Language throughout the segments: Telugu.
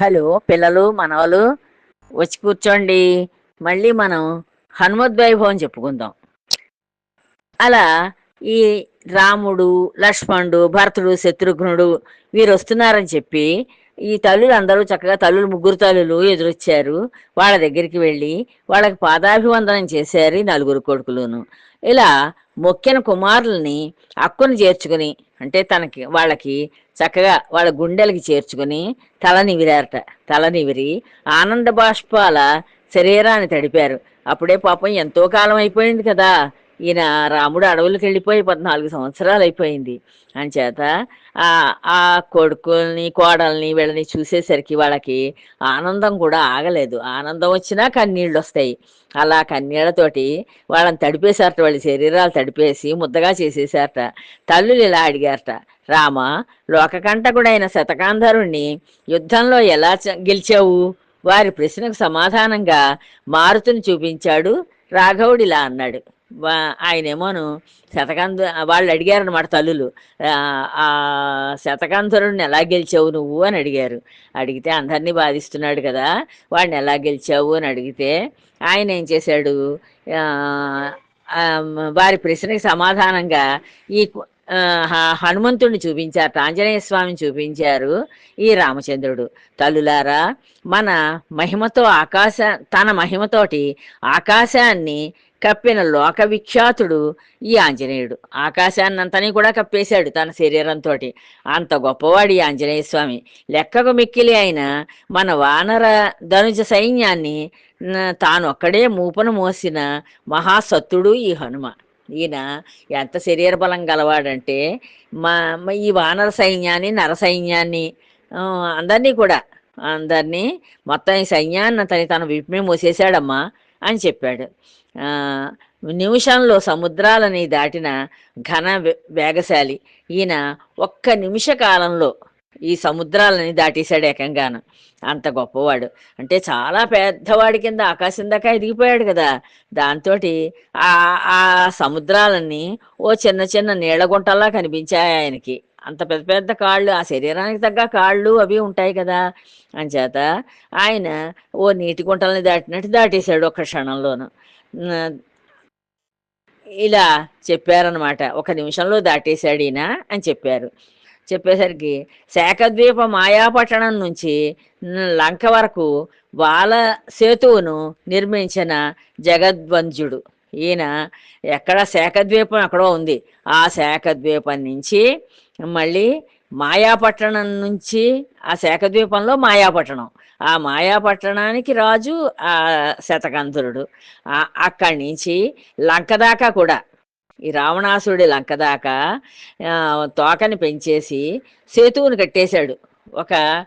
హలో పిల్లలు మనవలు వచ్చి కూర్చోండి. మళ్ళీ మనం హనుమద్వైభవం చెప్పుకుందాం. అలా ఈ రాముడు లక్ష్మణుడు భరతుడు శత్రుఘ్నుడు వీరు వస్తున్నారని చెప్పి ఈ తల్లులు అందరూ చక్కగా తల్లులు ముగ్గురు తల్లులు ఎదురొచ్చారు. వాళ్ళ దగ్గరికి వెళ్ళి వాళ్ళకి పాదాభివందనం చేశారు ఈ నలుగురు కొడుకులును. ఇలా మొక్కిన కుమారుల్ని అక్కును చేర్చుకుని అంటే తనకి వాళ్ళకి చక్కగా వాళ్ళ గుండెలకి చేర్చుకుని తల నివిరారట తల నివిరి ఆనంద బాష్పాల శరీరాన్ని తడిపారు. అప్పుడే పాపం ఎంతో కాలం అయిపోయింది కదా. ఈయన రాముడు అడవులకు వెళ్ళిపోయి పద్నాలుగు సంవత్సరాలు అయిపోయింది అంచేత ఆ ఆ కొడుకుల్ని కోడల్ని వీళ్ళని చూసేసరికి వాళ్ళకి ఆనందం కూడా ఆగలేదు. ఆనందం వచ్చినా కన్నీళ్ళు వస్తాయి అలా కన్నీళ్ళతోటి వాళ్ళని తడిపేశారట వాళ్ళ శరీరాలు తడిపేసి ముద్దగా చేసేసారట తల్లులు ఇలా అడిగారట రామ లోకకంటకుడైన శతకాంధరుణ్ణి యుద్ధంలో ఎలా చ- గెలిచావు? వారి ప్రశ్నకు సమాధానంగా మారుతుని చూపించాడు రాఘవుడిలా అన్నాడు. ఆయనేమోను శతకంధ వాళ్ళు అడిగారు అనమాట తల్లులు ఆ, ఆ ఎలా గెలిచావు నువ్వు? అని అడిగారు. అడిగితే అందరినీ బాధిస్తున్నాడు కదా వాడిని ఎలా గెలిచావు అని అడిగితే ఆయన ఏం చేశాడు? వారి ప్రశ్నకి సమాధానంగా ఈ హనుమంతుడిని చూపించారు ఆంజనేయ స్వామిని చూపించారు ఈ రామచంద్రుడు. తల్లులారా మన మహిమతో ఆకాశ తన మహిమతోటి ఆకాశాన్ని కప్పిన లోక విఖ్యాతుడు ఈ ఆంజనేయుడు. ఆకాశాన్నంతని కూడా కప్పేశాడు తన శరీరంతో అంత గొప్పవాడు ఈ ఆంజనేయ స్వామి. లెక్కకు మిక్కిలి అయిన మన వానర ధనుజ సైన్యాన్ని తానొక్కడే తాను ఒక్కడే మూపను మోసిన మహాసత్తుడు ఈ హనుమ. ఈయన ఎంత శరీర బలం గలవాడంటే మా ఈ వానర సైన్యాన్ని నర సైన్యాన్ని అందరినీ కూడా అందరినీ మొత్తం ఈ సైన్యాన్ని అతని తన విప్మే మోసేశాడమ్మా అని చెప్పాడు. నిమిషంలో సముద్రాలని దాటిన ఘన వే- వేగశాలి. ఈయన ఒక్క నిమిష కాలంలో ఈ సముద్రాలని దాటేశాడు ఏకంగాను. అంత గొప్పవాడు. అంటే చాలా పెద్దవాడి కింద ఆకాశం దాకా ఎదిగిపోయాడు కదా. దాంతో ఆ ఆ సముద్రాలన్నీ ఓ చిన్న చిన్న నీళ్ళ గుంటల్లా కనిపించాయి ఆయనకి. అంత పెద్ద పెద్ద కాళ్ళు ఆ శరీరానికి తగ్గ కాళ్ళు అవి ఉంటాయి కదా. అంచేత ఆయన ఓ నీటి గుంటల్ని దాటినట్టు దాటేశాడు ఒక్క క్షణంలోను. ఇలా చెప్పారనమాట ఒక నిమిషంలో దాటేశాడు ఈయన అని చెప్పారు. చెప్పేసరికి శాఖద్వీప మాయాపట్టణం నుంచి లంక వరకు బాల సేతువును నిర్మించిన జగద్వంజుడు. ఈయన ఎక్కడ శాఖద్వీపం ఎక్కడో ఉంది. ఆ శాఖద్వీపం నుంచి మళ్ళీ మాయాపట్టణం నుంచి ఆ శాఖద్వీపంలో మాయాపట్టణం. ఆ మాయాపట్టణానికి రాజు ఆ శతకంధరుడు. అక్కడి నుంచి లంక దాకా కూడా ఈ రావణాసురుడి లంక దాకా తోకని పెంచేసి సేతువుని కట్టేశాడు. ఒక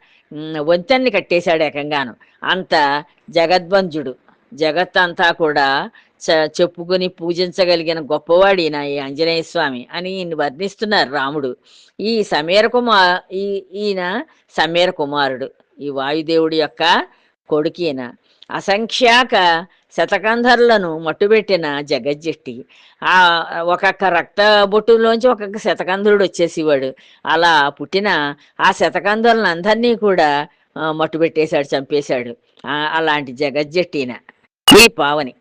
వంతెన్ని కట్టేశాడు ఏకంగాను. అంత జగద్వంజుడు జగత్ అంతా కూడా చ- చెప్పుకుని పూజించగలిగిన గొప్పవాడు ఈయన ఈ ఆంజనేయ స్వామి అని ఈయన్ని వర్ణిస్తున్నారు రాముడు. ఈ సమీర కుమార్ ఈ ఈయన సమీర కుమారుడు ఈ వాయుదేవుడి యొక్క కొడుకు ఈయన. అసంఖ్యాక శతకంధరులను మట్టుబెట్టిన జగజ్జెట్టి. ఆ ఒక్కొక్క రక్త బొట్టులోంచి ఒక్కొక్క శతకంధరుడు వచ్చేసేవాడు. అలా పుట్టిన ఆ శతకంధరులను అందరినీ కూడా మట్టుబెట్టేశాడు చంపేశాడు. అలాంటి జగజ్జెట్టిన ఈ పావని.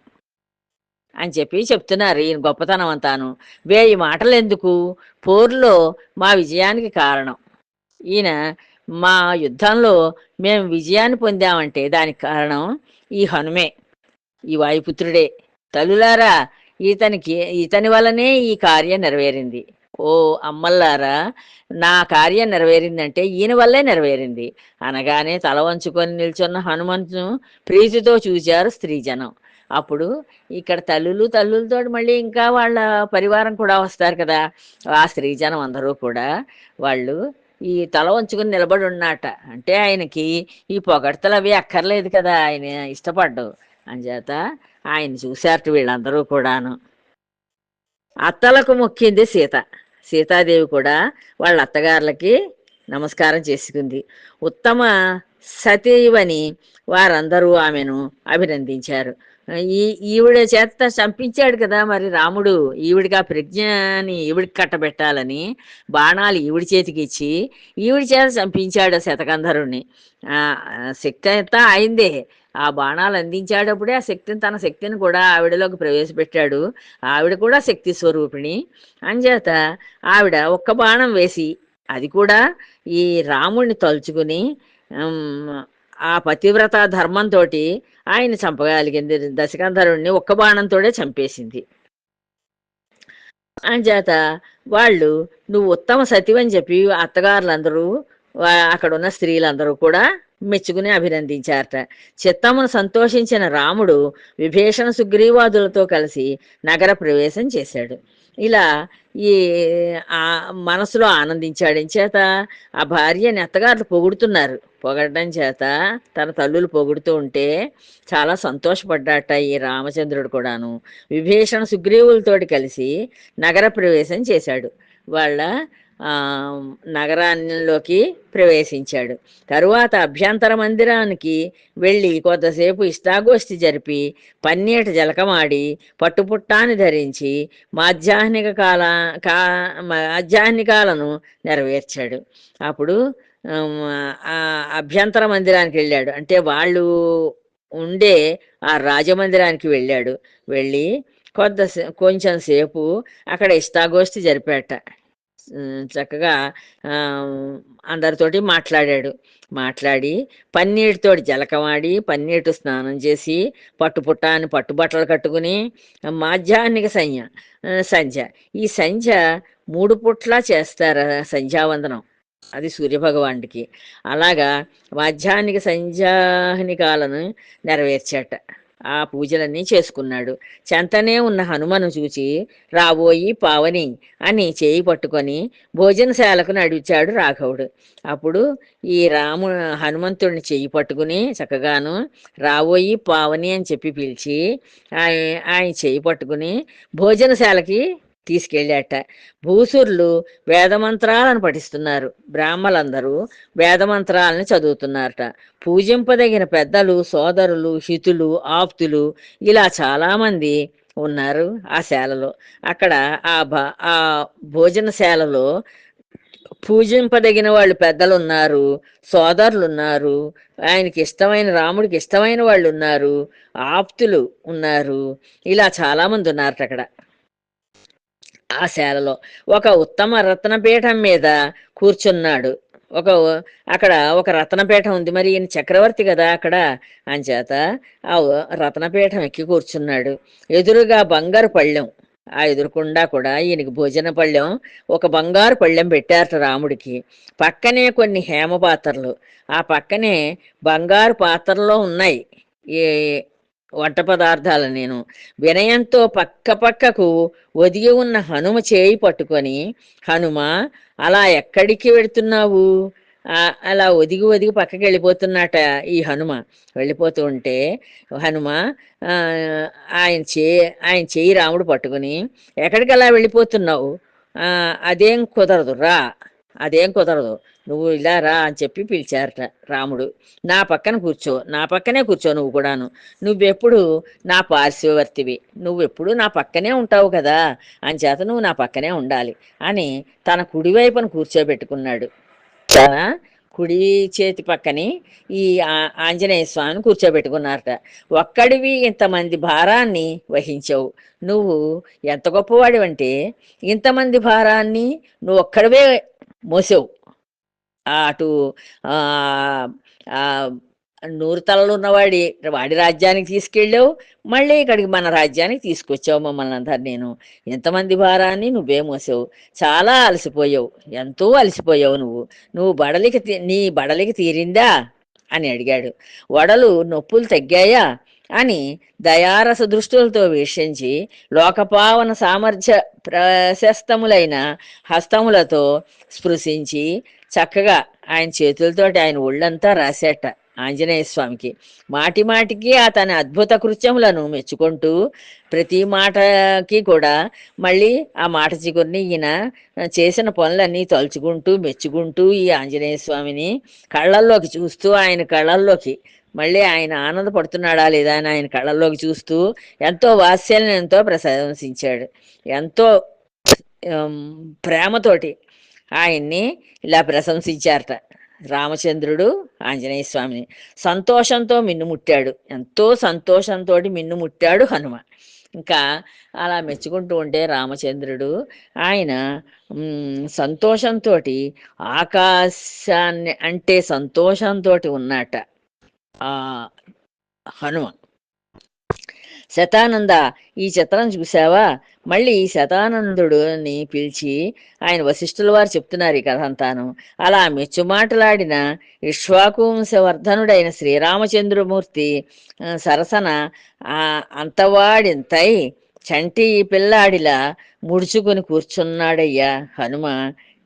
అని చెప్పి చెప్తున్నారు ఈయన గొప్పతనం అంతాను. వేయి మాటలు ఎందుకు పోర్లో మా విజయానికి కారణం. ఈయన మా యుద్ధంలో మేము విజయాన్ని పొందామంటే దానికి కారణం ఈ హనుమే ఈ వాయుపుత్రుడే. తల్లులారా ఇతనికి ఇతని వల్లనే ఈ కార్యం నెరవేరింది. ఓ అమ్మల్లారా నా కార్యం నెరవేరిందంటే ఈయన వల్లే నెరవేరింది. అనగానే తల వంచుకొని నిల్చున్న హనుమంతును ప్రీతితో చూశారు స్త్రీజనం. అప్పుడు ఇక్కడ తల్లులు తల్లులతో మళ్ళీ ఇంకా వాళ్ళ పరివారం కూడా వస్తారు కదా. ఆ స్త్రీజనం అందరూ కూడా వాళ్ళు ఈ తల వంచుకుని నిలబడి ఉన్నట. అంటే ఆయనకి ఈ పొగడ్తలు అవి అక్కర్లేదు కదా ఆయన ఇష్టపడ్డు అంచేత ఆయన చూశారట వీళ్ళందరూ కూడాను. అత్తలకు మొక్కింది సీత. సీతాదేవి కూడా వాళ్ళ అత్తగారులకి నమస్కారం చేసుకుంది. ఉత్తమ సతీవని వారందరూ ఆమెను అభినందించారు. ఈ ఈవిడ చేత చంపించాడు కదా మరి రాముడు. ఈవిడికి ఆ ప్రజ్ఞని ఈవిడికి కట్టబెట్టాలని బాణాలు ఈవిడి చేతికి ఇచ్చి ఈవిడి చేత చంపించాడు శతకంధరుణ్ణి. ఆ శక్తి అంతా అయిందే. ఆ బాణాలు అందించేటప్పుడే ఆ శక్తిని తన శక్తిని కూడా ఆవిడలోకి ప్రవేశపెట్టాడు. ఆవిడ కూడా శక్తి స్వరూపిణి. అంచేత ఆవిడ ఒక్క బాణం వేసి అది కూడా ఈ రాముడిని తలుచుకుని ఆ పతివ్రత ధర్మంతో ఆయన చంపగలిగింది. దశకంధరుణ్ణి ఒక్క బాణంతోడే చంపేసింది. అంచేత వాళ్ళు నువ్వు ఉత్తమ సతివని చెప్పి అత్తగారులందరూ అక్కడున్న అక్కడ ఉన్న స్త్రీలందరూ కూడా మెచ్చుకుని అభినందించారట. చిత్తమును సంతోషించిన రాముడు విభీషణ సుగ్రీవాదులతో కలిసి నగర ప్రవేశం చేశాడు. ఇలా ఈ ఆ మనసులో ఆనందించాడు చేత? ఆ భార్యని అత్తగారులు పొగుడుతున్నారు. పొగడడం చేత తన తల్లులు పొగుడుతూ ఉంటే చాలా సంతోషపడ్డాట ఈ రామచంద్రుడు కూడాను. విభీషణ సుగ్రీవులతోటి కలిసి నగర ప్రవేశం చేశాడు. వాళ్ళ నగరాల్లోకి ప్రవేశించాడు. తరువాత అభ్యంతర మందిరానికి వెళ్ళి కొంతసేపు ఇష్టాగోష్ఠి జరిపి పన్నీట జలకమాడి పట్టుపుట్టాన్ని ధరించి మాధ్యాహ్నిక కాల కా మాధ్యాహ్నికాలను నెరవేర్చాడు. అప్పుడు అభ్యంతర మందిరానికి వెళ్ళాడు. అంటే వాళ్ళు ఉండే ఆ రాజమందిరానికి వెళ్ళాడు. వెళ్ళి కొంత కొంచెం సేపు అక్కడ ఇష్టాగోష్ఠి జరిపాట చక్కగా అందరితోటి మాట్లాడాడు. మాట్లాడి పన్నీటితోటి జలకమాడి పన్నీటి స్నానం చేసి పట్టుపుట్టాన్ని పట్టుబట్టలు కట్టుకుని మాధ్యాహ్నిక సంధ్య సంధ్య. ఈ సంధ్య మూడు పుట్ల చేస్తారు సంధ్యావందనం? అది సూర్యభగవానుడికి. అలాగా మాధ్యాహ్నిక సంధ్యాహ్నికాలను నెరవేర్చాట. ఆ పూజలన్నీ చేసుకున్నాడు. చెంతనే ఉన్న హనుమను చూచి రాబోయి పావని అని చేయి పట్టుకొని భోజనశాలకు నడిచాడు రాఘవుడు. అప్పుడు ఈ రాము హనుమంతుడిని చేయి పట్టుకుని చక్కగాను రాబోయి పావని అని చెప్పి పిలిచి ఆయన ఆయన చేయి పట్టుకుని భోజనశాలకి తీసుకెళ్ళాట. భూసురులు వేదమంత్రాలను పఠిస్తున్నారు. బ్రాహ్మలందరూ వేదమంత్రాలను చదువుతున్నారట. పూజింపదగిన పెద్దలు సోదరులు హితులు ఆప్తులు ఇలా చాలామంది ఉన్నారు ఆ శాలలో. అక్కడ ఆ భ ఆ భోజనశాలలో పూజింపదగిన వాళ్ళు పెద్దలు ఉన్నారు సోదరులు ఉన్నారు ఆయనకి ఇష్టమైన రాముడికి ఇష్టమైన వాళ్ళు ఉన్నారు ఆప్తులు ఉన్నారు. ఇలా చాలామంది ఉన్నారట అక్కడ. ఆ శాలలో ఒక ఉత్తమ రత్నపీఠం మీద కూర్చున్నాడు. ఒక అక్కడ ఒక రత్నపీఠం ఉంది. మరి ఈయన చక్రవర్తి కదా అక్కడ. అంచేత ఆ రత్నపీఠం ఎక్కి కూర్చున్నాడు. ఎదురుగా బంగారు పళ్ళెం. ఆ ఎదురుకుండా కూడా ఈయనకి భోజన పళ్ళెం. ఒక బంగారు పళ్ళెం పెట్టారట రాముడికి. పక్కనే కొన్ని హేమ పాత్రలు. ఆ పక్కనే బంగారు పాత్రలో ఉన్నాయి. ఈ వంట పదార్థాలు నేను వినయంతో పక్క పక్కకు ఒదిగి ఉన్న హనుమ చేయి పట్టుకొని హనుమ అలా ఎక్కడికి వెడుతున్నావు అలా ఒదిగి ఒదిగి పక్కకి వెళ్ళిపోతున్నట ఈ హనుమ. వెళ్ళిపోతూ ఉంటే హనుమ ఆయన చే ఆయన చేయి రాముడు పట్టుకుని ఎక్కడికి అలా వెళ్ళిపోతున్నావు? అదేం కుదరదు రా అదేం కుదరదు. నువ్వు ఇలా రా అని చెప్పి పిలిచారట రాముడు. నా పక్కన కూర్చో నా పక్కనే కూర్చో నువ్వు కూడాను. నువ్వెప్పుడు నా పార్శ్వవర్తివి నువ్వెప్పుడు నా పక్కనే ఉంటావు కదా అంచేత నువ్వు నా పక్కనే ఉండాలి అని తన కుడివైపున కూర్చోబెట్టుకున్నాడు. తన కుడి చేతి పక్కని ఈ ఆంజనేయ స్వామిని కూర్చోబెట్టుకున్నారట. ఒక్కడివి ఇంతమంది భారాన్ని వహించావు. నువ్వు ఎంత గొప్పవాడివంటే ఇంతమంది భారాన్ని నువ్వు ఒక్కడివే మోసావు. అటు నూరు తలలు ఉన్నవాడి వాడి రాజ్యానికి తీసుకెళ్ళావు. మళ్ళీ ఇక్కడికి మన రాజ్యానికి తీసుకొచ్చావు మమ్మల్ని అందరు నేను. ఎంతమంది భారాన్ని నువ్వే మోసావు. చాలా అలసిపోయావు. ఎంతో అలసిపోయావు నువ్వు. నువ్వు బడలికి తీ- నీ బడలికి తీరిందా? అని అడిగాడు. వడలు నొప్పులు తగ్గాయా? అని దయారస దృష్టులతో వీక్షించి లోకపావన సామర్థ్య ప్రశస్తములైన హస్తములతో స్పృశించి చక్కగా ఆయన చేతులతోటి ఆయన ఒళ్ళంతా రాసేట ఆంజనేయ స్వామికి. మాటి మాటికి అతని అద్భుత కృత్యములను మెచ్చుకుంటూ ప్రతి మాటకి కూడా మళ్ళీ ఆ మాట చిగురిని ఈయన చేసిన పనులన్నీ తలుచుకుంటూ మెచ్చుకుంటూ ఈ ఆంజనేయ స్వామిని కళ్ళల్లోకి చూస్తూ ఆయన కళ్ళల్లోకి మళ్ళీ ఆయన ఆనందపడుతున్నాడా లేదా అని ఆయన కళ్ళల్లోకి చూస్తూ ఎంతో వాత్సల్యంతో ప్రశంసించాడు. ఎంతో ప్రేమతోటి ఆయన్ని ఇలా ప్రశంసించారట. రామచంద్రుడు ఆంజనేయ స్వామిని. సంతోషంతో మిన్నుముట్టాడు ఎంతో సంతోషంతో మిన్నుముట్టాడు హనుమ. ఇంకా అలా మెచ్చుకుంటూ ఉంటే రామచంద్రుడు ఆయన సంతోషంతో ఆకాశాన్ని అంటే సంతోషంతో ఉన్నట హనుమ శతానంద ఈ చిత్రం చూసావా మళ్ళీ శతానందుడుని పిలిచి ఆయన వశిష్ఠుల వారు చెప్తున్నారు ఈ కథ అంతాను. అలా మెచ్చుమాటలాడిన ఇక్ష్వాకువంశవర్ధనుడైన శ్రీరామచంద్రమూర్తి సరసన ఆ అంతవాడింతై చంటి పిల్లాడిలా ముడుచుకుని కూర్చున్నాడయ్యా హనుమ.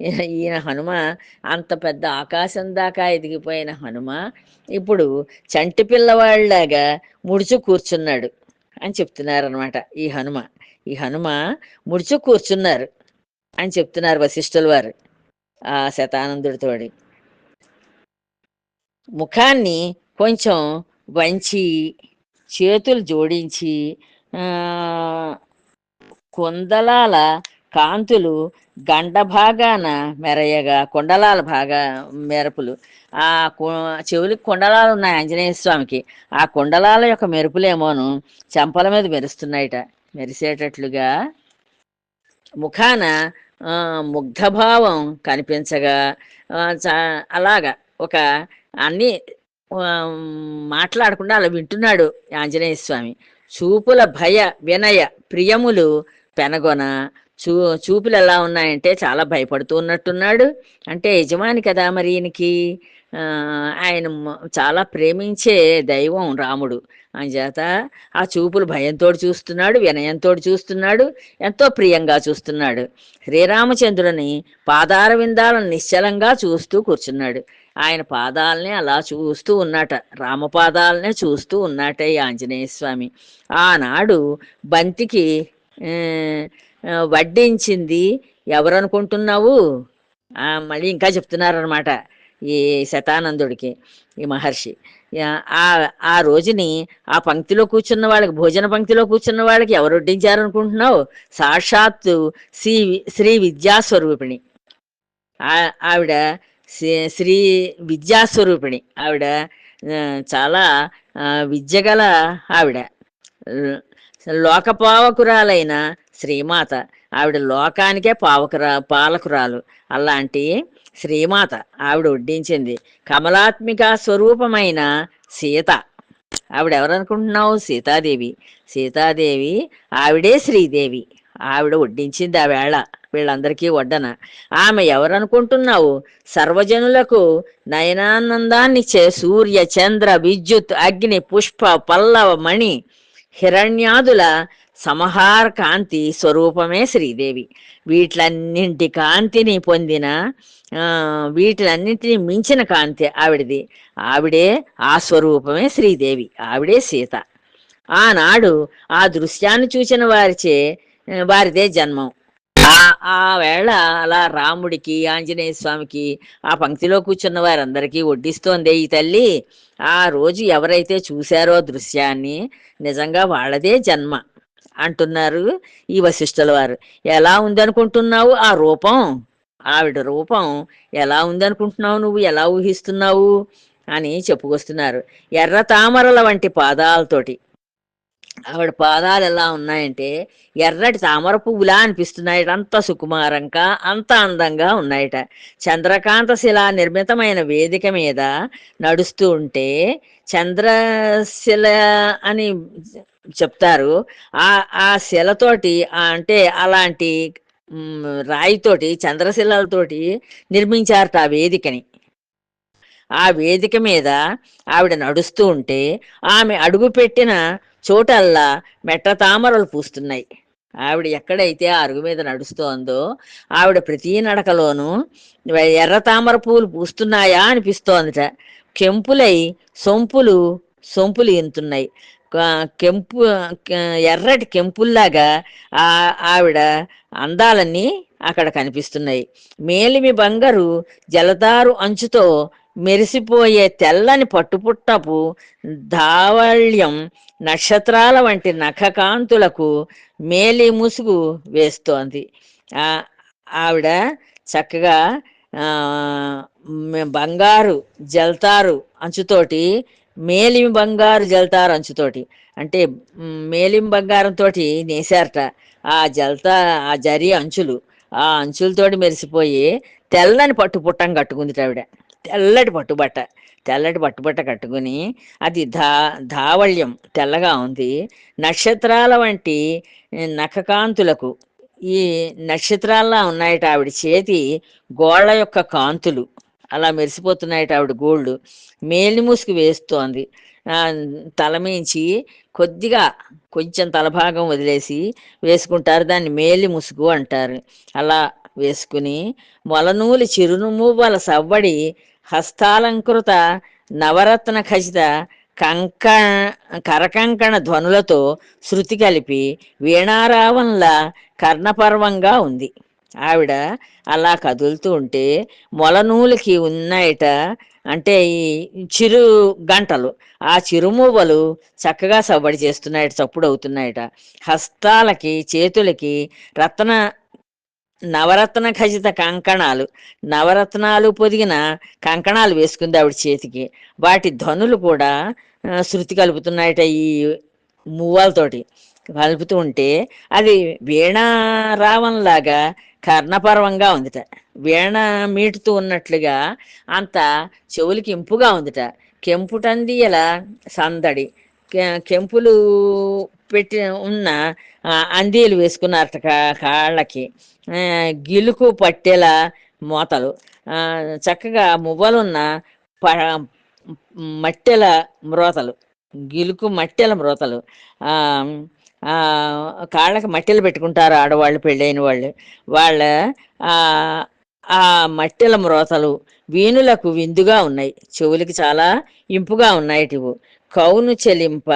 ఈయన- హనుమ అంత పెద్ద ఆకాశం దాకా ఎదిగిపోయిన హనుమ ఇప్పుడు చంటి పిల్లవాళ్ళలాగా ముడుచు కూర్చున్నాడు అని చెప్తున్నారు అనమాట ఈ హనుమ. ఈ హనుమ ముడుచు కూర్చున్నారు అని చెప్తున్నారు వశిష్ఠుల వారు ఆ శతానందుడితోడి ముఖాన్ని కొంచెం వంచి చేతులు జోడించి కొందలాల కుందలాల కాంతులు గండ భాగాన మెరయగా కొండలాల భాగా మెరుపులు. ఆ కు- చెవులకి కొండలాలు ఉన్నాయి ఆంజనేయ స్వామికి. ఆ కొండలాల యొక్క మెరుపులేమోను చెంపల మీద మెరుస్తున్నాయిట. మెరిసేటట్లుగా ముఖాన ముగ్ధభావం కనిపించగా అలాగా ఒక అన్ని మాట్లాడకుండా అలా వింటున్నాడు ఆంజనేయ స్వామి. చూపుల భయ వినయ ప్రియములు పెనగొన చూ చూపులు ఎలా ఉన్నాయంటే చాలా భయపడుతూ ఉన్నట్టున్నాడు. అంటే యజమాని కదా మరి ఈయనకి. ఆయన చాలా ప్రేమించే దైవం రాముడు. అంచేత ఆ చూపులు భయంతో చూస్తున్నాడు వినయంతో చూస్తున్నాడు ఎంతో ప్రియంగా చూస్తున్నాడు. శ్రీరామచంద్రుని పాదార విందాలను నిశ్చలంగా చూస్తూ కూర్చున్నాడు. ఆయన పాదాలని అలా చూస్తూ ఉన్నట రామపాదాలనే చూస్తూ ఉన్నాట ఈ ఆంజనేయ స్వామి. ఆనాడు బంతికి వడ్డించింది. ఎవరు అనుకుంటున్నావు మళ్ళీ ఇంకా చెప్తున్నారనమాట ఈ శతానందుడికి ఈ మహర్షి. ఆ ఆ రోజుని ఆ పంక్తిలో కూర్చున్న వాళ్ళకి భోజన పంక్తిలో కూర్చున్న వాళ్ళకి ఎవరు వడ్డించారనుకుంటున్నావు? సాక్షాత్తు శ్రీ శ్రీ విద్యాస్వరూపిణి. ఆవిడ శ్రీ- శ్రీ విద్యాస్వరూపిణి. ఆవిడ చాలా విద్యగల ఆవిడ. లోకపావకురాలైన శ్రీమాత. ఆవిడ లోకానికే పావకురా పాలకురాలు. అలాంటి శ్రీమాత ఆవిడ వడ్డించింది. కమలాత్మిక స్వరూపమైన సీత. ఆవిడ ఎవరనుకుంటున్నావు సీతాదేవి. సీతాదేవి ఆవిడే శ్రీదేవి. ఆవిడ వడ్డించింది ఆ వేళ వీళ్ళందరికీ వడ్డన. ఆమె ఎవరనుకుంటున్నావు? సర్వజనులకు నయనానందాన్నిచ్చే సూర్య చంద్ర విద్యుత్ అగ్ని పుష్ప పల్లవ మణి హిరణ్యాదుల సమహార కాంతి స్వరూపమే శ్రీదేవి. వీటిలన్నింటి కాంతిని పొందిన వీటిలన్నింటినీ మించిన కాంతి ఆవిడది. ఆవిడే ఆ స్వరూపమే శ్రీదేవి. ఆవిడే సీత. ఆనాడు ఆ దృశ్యాన్ని చూసిన వారిచే వారిదే జన్మం. ఆ వేళ అలా రాముడికి ఆంజనేయ స్వామికి ఆ పంక్తిలో కూర్చున్న వారందరికీ వడ్డిస్తోంది. ఈ తల్లి ఆ రోజు ఎవరైతే చూశారో దృశ్యాన్ని నిజంగా వాళ్ళదే జన్మ అంటున్నారు ఈ వశిష్ఠుల వారు. ఎలా ఉందనుకుంటున్నావు ఆ రూపం? ఆవిడ రూపం ఎలా ఉందనుకుంటున్నావు నువ్వు? ఎలా ఊహిస్తున్నావు? అని చెప్పుకొస్తున్నారు. ఎర్ర తామరల వంటి పాదాలతోటి ఆవిడ పాదాలు ఎలా ఉన్నాయంటే ఎర్రటి తామర పువ్వులా అనిపిస్తున్నాయట. అంత సుకుమారంగా అంత అందంగా ఉన్నాయట. చంద్రకాంత శిల నిర్మితమైన వేదిక మీద నడుస్తూ ఉంటే చంద్రశిల అని చెప్తారు. ఆ ఆ శిలతోటి అంటే అలాంటి రాయితోటి చంద్రశిలలతోటి నిర్మించారట ఆ వేదికని. ఆ వేదిక మీద ఆవిడ నడుస్తూ ఉంటే ఆమె అడుగు పెట్టిన చోటల్లా మెట్ట తామరలు పూస్తున్నాయి. ఆవిడ ఎక్కడైతే ఆ అరుగు మీద నడుస్తోందో ఆవిడ ప్రతి నడకలోనూ ఎర్ర తామర పూలు పూస్తున్నాయా అనిపిస్తోందిట. కెంపులై సొంపులు సొంపులు ఇంతున్నాయి. కెంపు ఎర్రటి కెంపుల్లాగా ఆ ఆవిడ అందాలన్నీ అక్కడ కనిపిస్తున్నాయి. మేలిమి బంగారు జలదారు అంచుతో మెరిసిపోయే తెల్లని పట్టుపుట్టపు ధావళ్యం నక్షత్రాల వంటి నఖకాంతులకు మేలి ముసుగు వేస్తోంది. ఆవిడ చక్కగా బంగారు జల్తారు అంచుతోటి మేలిమి బంగారు జల్తారు అంచుతోటి అంటే మేలిమి బంగారంతో నేసారట ఆ జల్తా ఆ జరి అంచులు. ఆ అంచులతోటి మెరిసిపోయి తెల్లని పట్టు పుట్టం కట్టుకుంది ఆవిడ. తెల్లటి పట్టుబట్ట తెల్లటి పట్టుబట్ట కట్టుకుని అది ధా ధావళ్యం తెల్లగా ఉంది. నక్షత్రాల వంటి నఖకాంతులకు ఈ నక్షత్రాల్లా ఉన్నాయట ఆవిడ చేతి గోళ్ళ యొక్క కాంతులు. అలా మెరిసిపోతున్నాయట ఆవిడ గోళ్ళు. మేలి ముసుగు వేస్తోంది. ఆ, కొద్దిగా కొంచెం తలభాగం వదిలేసి వేసుకుంటారు. దాన్ని మేలి ముసుగు అంటారు. అలా వేసుకుని మొలనూలి చిరునుమూవల సవ్వడి హస్తాలంకృత నవరత్న ఖచిత కంక కరకంకణ ధ్వనులతో శృతి కలిపి వీణారావంలా కర్ణపర్వంగా ఉంది. ఆవిడ అలా కదులుతూ ఉంటే మొలనూలికి ఉన్నాయట అంటే ఈ చిరు గంటలు ఆ చిరుమూవలు చక్కగా సవ్వడి చేస్తున్నాయట చప్పుడు అవుతున్నాయట హస్తాలకి చేతులకి రత్న నవరత్న ఖచ్చిత కంకణాలు. నవరత్నాలు పొదిగిన కంకణాలు వేసుకుంది ఆవిడ చేతికి. వాటి ధ్వనులు కూడా శృతి కలుపుతున్నాయట ఈ మువ్వాలతోటి. కలుపుతూ ఉంటే అది వీణారావంలాగా కర్ణపర్వంగా ఉందిట. వీణ మీటుతూ ఉన్నట్లుగా అంత చెవులకి ఇంపుగా ఉందిట. కెంపుటంది ఇలా సందడి. కె- కెంపులు పెట్టి ఉన్న అందీలు వేసుకున్నారట కాళ్ళకి. గిలుకు పట్టెల మోతలు. చక్కగా మువ్వలున్న ప మట్టెల మ్రోతలు. గిలుకు మట్టెల మ్రోతలు. కాళ్ళకి మట్టెలు పెట్టుకుంటారు ఆడవాళ్ళు పెళ్ళైన వాళ్ళు. వాళ్ళ ఆ, మట్టెల మ్రోతలు వీణులకు విందుగా ఉన్నాయి. చెవులకి చాలా ఇంపుగా ఉన్నాయి కౌను చెలింప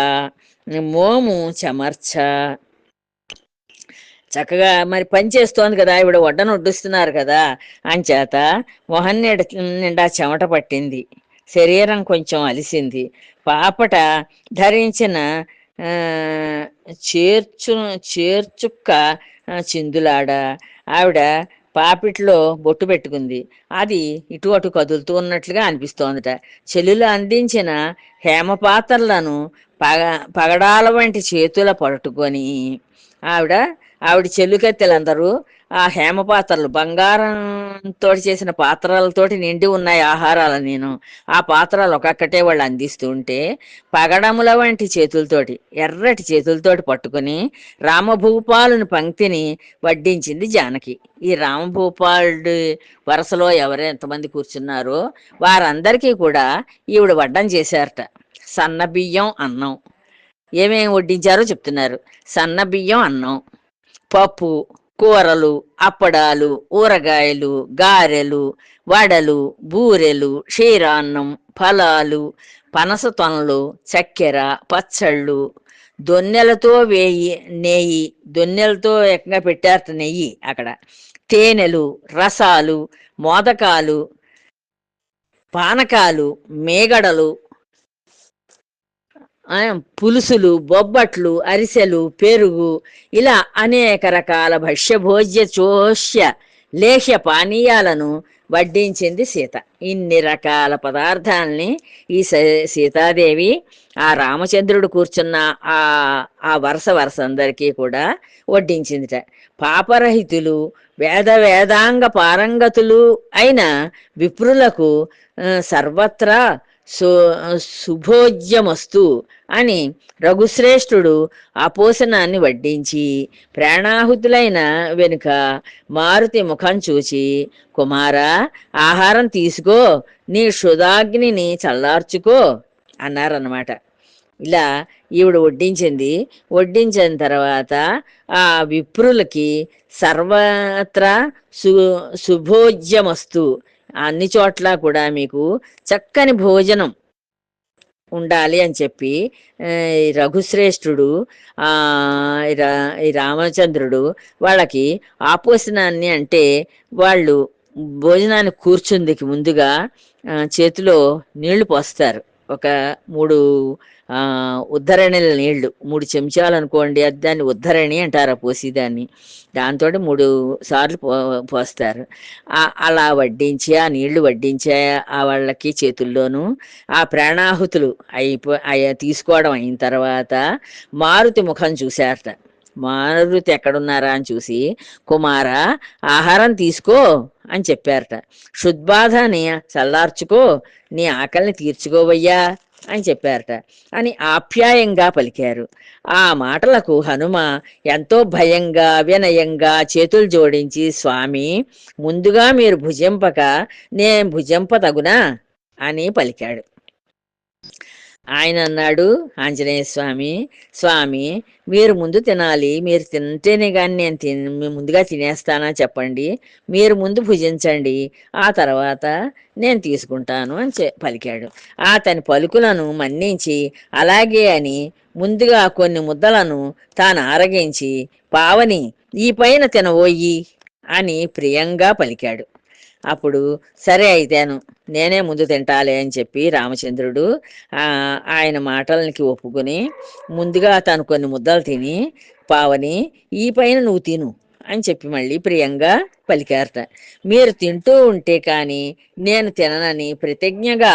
మోము చెమర్చ. చక్కగా మరి పని చేస్తోంది కదా ఆవిడ వడ్డను వడ్డుస్తున్నారు కదా అంచేత మొహన్ నిండా నిండా చెమట పట్టింది. శరీరం కొంచెం అలిసింది. పాపట ధరించిన చేర్చు చేర్చుక్క చిందులాడ. ఆవిడ పాపిట్లో బొట్టు పెట్టుకుంది. అది ఇటు అటు కదులుతూ ఉన్నట్లుగా అనిపిస్తోందట. చెల్లులు అందించిన హేమపాత్రలను పగ పగడాల వంటి చేతుల పట్టుకొని ఆవిడ ఆవిడ చెల్లుకత్తెలందరూ ఆ హేమ పాత్రలు బంగారంతో చేసిన పాత్రలతోటి నిండి ఉన్నాయి ఆహారాలు నేను. ఆ పాత్రలు ఒక్కొక్కటే వాళ్ళు అందిస్తూ ఉంటే పగడముల వంటి చేతులతోటి ఎర్రటి చేతులతోటి పట్టుకుని రామభూపాలుని పంక్తిని వడ్డించింది జానకి. ఈ రామభూపాలుడి వరుసలో ఎవరు ఎంతమంది కూర్చున్నారో వారందరికీ కూడా ఈవిడ వడ్డం చేశారట. సన్న బియ్యం అన్నం. ఏమేమి వడ్డించారో చెప్తున్నారు. సన్న బియ్యం అన్నం. పప్పు కూరలు అప్పడాలు ఊరగాయలు గారెలు వడలు బూరెలు క్షీరాన్నం ఫలాలు పనస తొనలు చక్కెర పచ్చళ్ళు దొన్నెలతో వేయి నెయ్యి దొన్నెలతో ఏకంగా పెట్టారట నెయ్యి అక్కడ. తేనెలు రసాలు మోదకాలు పానకాలు మేగడలు పులుసులు బొబ్బట్లు అరిసెలు పెరుగు ఇలా అనేక రకాల భక్ష్యభోజ్య చోష్య లేహ్య పానీయాలను వడ్డించింది సీత. ఇన్ని రకాల పదార్థాలని ఈ స- సీతాదేవి ఆ రామచంద్రుడు కూర్చున్న ఆ ఆ వరుస వరుస అందరికీ కూడా వడ్డించిందిట. పాపరహితులు వేద వేదాంగ పారంగతులు అయిన విప్రులకు సర్వత్రా సు శుభోజ్యమస్తు అని రఘుశ్రేష్ఠుడు ఆ పోషణాన్ని వడ్డించి ప్రాణాహుతులైన వెనుక మారుతి ముఖం చూచి కుమారా ఆహారం తీసుకో నీ క్షుదాగ్నిని చల్లార్చుకో అన్నారన్నమాట. ఇలా ఈవిడ వడ్డించింది. వడ్డించిన తర్వాత ఆ విప్రులకి సర్వత్రా సు శుభోజ్యమస్తు అన్ని చోట్ల కూడా మీకు చక్కని భోజనం ఉండాలి అని చెప్పి రఘుశ్రేష్ఠుడు ఈ రామచంద్రుడు వాళ్ళకి ఆపోషణాన్ని అంటే వాళ్ళు భోజనాన్ని కూర్చుందికి ముందుగా చేతిలో నీళ్ళు పోస్తారు. ఒక మూడు ఉద్ధరణిల నీళ్ళు. మూడు చెంచాలు అనుకోండి అది దాన్ని ఉద్ధరణి అంటారు ఆ పోసేదాన్ని. దాంతో మూడు సార్లు పో పోస్తారు. అలా వడ్డించి ఆ నీళ్ళు వడ్డించే ఆ వాళ్ళకి చేతుల్లోనూ ఆ ప్రాణాహుతులు అయిపో తీసుకోవడం అయిన తర్వాత మారుతి ముఖం చూశారట మారుతి ఎక్కడున్నారా అని చూసి కుమార ఆహారం తీసుకో అని చెప్పారట. శుద్బాధని చల్లార్చుకో నీ ఆకలిని తీర్చుకోవయ్యా అని చెప్పారట. అని ఆప్యాయంగా పలికారు. ఆ మాటలకు హనుమ ఎంతో భయంగా వినయంగా చేతులు జోడించి స్వామి ముందుగా మీరు భుజింపక నేను భుజింప తగునా? అని పలికాడు. ఆయన అన్నాడు ఆంజనేయ స్వామి స్వామి మీరు ముందు తినాలి. మీరు తింటేనే కానీ నేను తిన మీ ముందుగా తినేస్తానా చెప్పండి. మీరు ముందు భుజించండి. ఆ తర్వాత నేను తీసుకుంటాను అని చె పలికాడు. అతని పలుకులను మన్నించి అలాగే అని ముందుగా కొన్ని ముద్దలను తాను ఆరగించి పావని ఈ పైన తినవోయి అని ప్రియంగా పలికాడు. అప్పుడు సరే అయితేను నేనే ముందు తింటాలే అని చెప్పి రామచంద్రుడు ఆయన మాటలకి ఒప్పుకొని ముందుగా తను కొన్ని ముద్దలు తిని పావని ఈ పైన నువ్వు తిను అని చెప్పి మళ్ళీ ప్రియంగా పలికారట. మీరు తింటూ ఉంటే కానీ నేను తిననని ప్రతిజ్ఞగా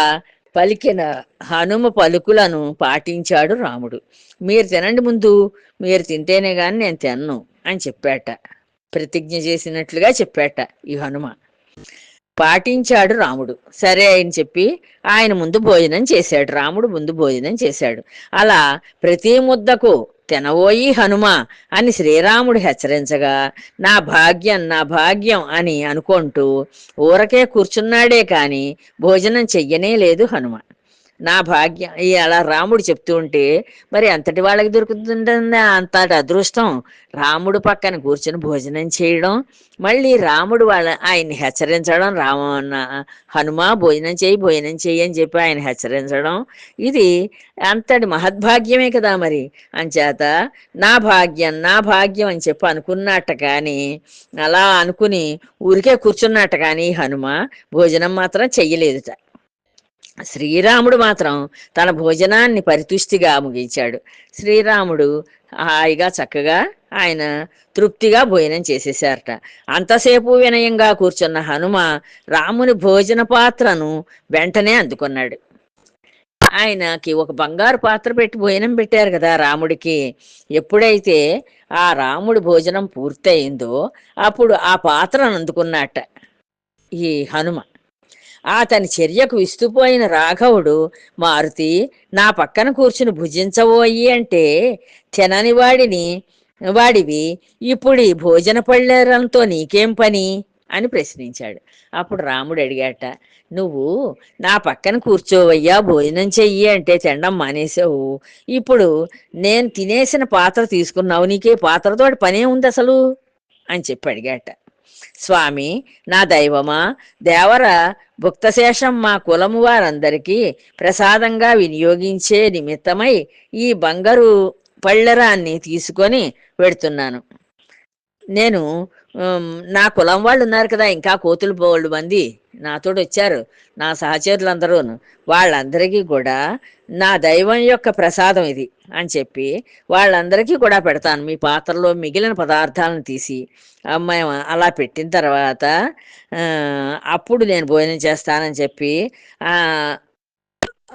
పలికిన హనుమ పలుకులను పాటించాడు రాముడు. మీరు తినండి ముందు మీరు తింటేనే కానీ నేను తినను అని చెప్పాట. ప్రతిజ్ఞ చేసినట్లుగా చెప్పాట ఈ హనుమ. పాటించాడు రాముడు. సరే అని చెప్పి ఆయన ముందు భోజనం చేశాడు. రాముడు ముందు భోజనం చేశాడు. అలా ప్రతి ముద్దకు తినవోయి హనుమ అని శ్రీరాముడు హెచ్చరించగా నా భాగ్యం నా భాగ్యం అని అనుకుంటూ ఊరకే కూర్చున్నాడే కాని భోజనం చెయ్యనే లేదు హనుమ. నా భాగ్యం. అలా రాముడు చెప్తూ ఉంటే మరి అంతటి వాళ్ళకి దొరుకుతుంటుంది? అంతటి అదృష్టం. రాముడు పక్కన కూర్చొని భోజనం చేయడం మళ్ళీ రాముడు వాళ్ళ ఆయన్ని హెచ్చరించడం రామ హనుమ భోజనం చేయి భోజనం చేయి అని చెప్పి ఆయన హెచ్చరించడం. ఇది అంతటి మహద్భాగ్యమే కదా మరి. అంచేత నా భాగ్యం నా భాగ్యం అని చెప్పి అనుకున్నట్ట కానీ అలా అనుకుని ఊరికే కూర్చున్నట్ట కానీ హనుమ భోజనం మాత్రం చెయ్యలేదుట. శ్రీరాముడు మాత్రం తన భోజనాన్ని పరితుష్టిగా ముగించాడు. శ్రీరాముడు హాయిగా చక్కగా ఆయన తృప్తిగా భోజనం చేసేశారట. అంతసేపు వినయంగా కూర్చున్న హనుమ రాముని భోజన పాత్రను వెంటనే అందుకున్నాడు. ఆయనకి ఒక బంగారు పాత్ర పెట్టి భోజనం పెట్టారు కదా రాముడికి. ఎప్పుడైతే ఆ రాముడి భోజనం పూర్తయిందో అప్పుడు ఆ పాత్రను అందుకున్నట్ట ఈ హనుమ. అతని చర్యకు విస్తుపోయిన రాఘవుడు మారుతి నా పక్కన కూర్చుని భుజించబోయి అంటే తినని వాడిని వాడివి. ఇప్పుడు ఈ భోజన పళ్ళెరంతో నీకేం పని? అని ప్రశ్నించాడు. అప్పుడు రాముడు అడిగాట నువ్వు నా పక్కన కూర్చోవయ్యా భోజనం చెయ్యి అంటే తినడం మానేసావు ఇప్పుడు నేను తినేసిన పాత్ర తీసుకున్నావు నీకే పాత్రతో పనే ఉంది అసలు అని చెప్పి అడిగాట. స్వామి నా దైవమా దేవర భుక్తశేషం మా కులము వారందరికీ ప్రసాదంగా వినియోగించే నిమిత్తమై ఈ బంగారు పళ్ళెరాన్ని తీసుకొని పెడుతున్నాను నేను నా కులం వాళ్ళు ఉన్నారు కదా ఇంకా కోతులు పోళ్ళు మంది. నాతోడు వచ్చారు నా సహచరులందరూ. వాళ్ళందరికీ కూడా నా దైవం యొక్క ప్రసాదం ఇది అని చెప్పి వాళ్ళందరికీ కూడా పెడతాను. మీ పాత్రలో మిగిలిన పదార్థాలను తీసి అమ్మాయి అలా పెట్టిన తర్వాత అప్పుడు నేను భోజనం చేస్తానని చెప్పి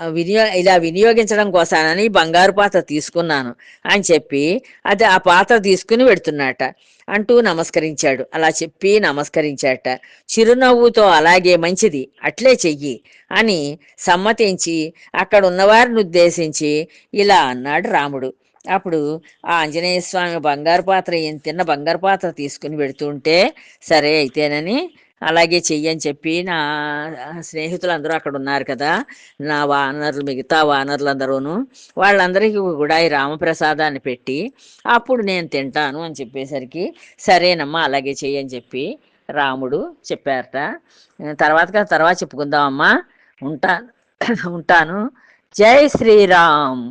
వినియో ఇలా వినియోగించడం కోసానని బంగారు పాత్ర తీసుకున్నాను. అని చెప్పి అది ఆ పాత్ర తీసుకుని పెడుతున్నట. అంటూ నమస్కరించాడు. అలా చెప్పి నమస్కరించాట. చిరునవ్వుతో అలాగే మంచిది అట్లే చెయ్యి అని సమ్మతించి అక్కడ ఉన్నవారిని ఉద్దేశించి ఇలా అన్నాడు రాముడు. అప్పుడు ఆ ఆంజనేయ స్వామి బంగారు పాత్ర తిన్న బంగారు పాత్ర తీసుకుని పెడుతుంటే సరే అయితేనని అలాగే చెయ్యని చెప్పి నా స్నేహితులు అందరూ అక్కడ ఉన్నారు కదా. నా వానరులు మిగతా వానరులందరూను వాళ్ళందరికీ కూడా ఈ రామప్రసాదాన్ని పెట్టి అప్పుడు నేను తింటాను అని చెప్పేసరికి సరేనమ్మా అలాగే చెయ్యని చెప్పి రాముడు చెప్పారట. తర్వాత తర్వాత చెప్పుకుందామమ్మా. ఉంటాను ఉంటాను. జై శ్రీరామ్.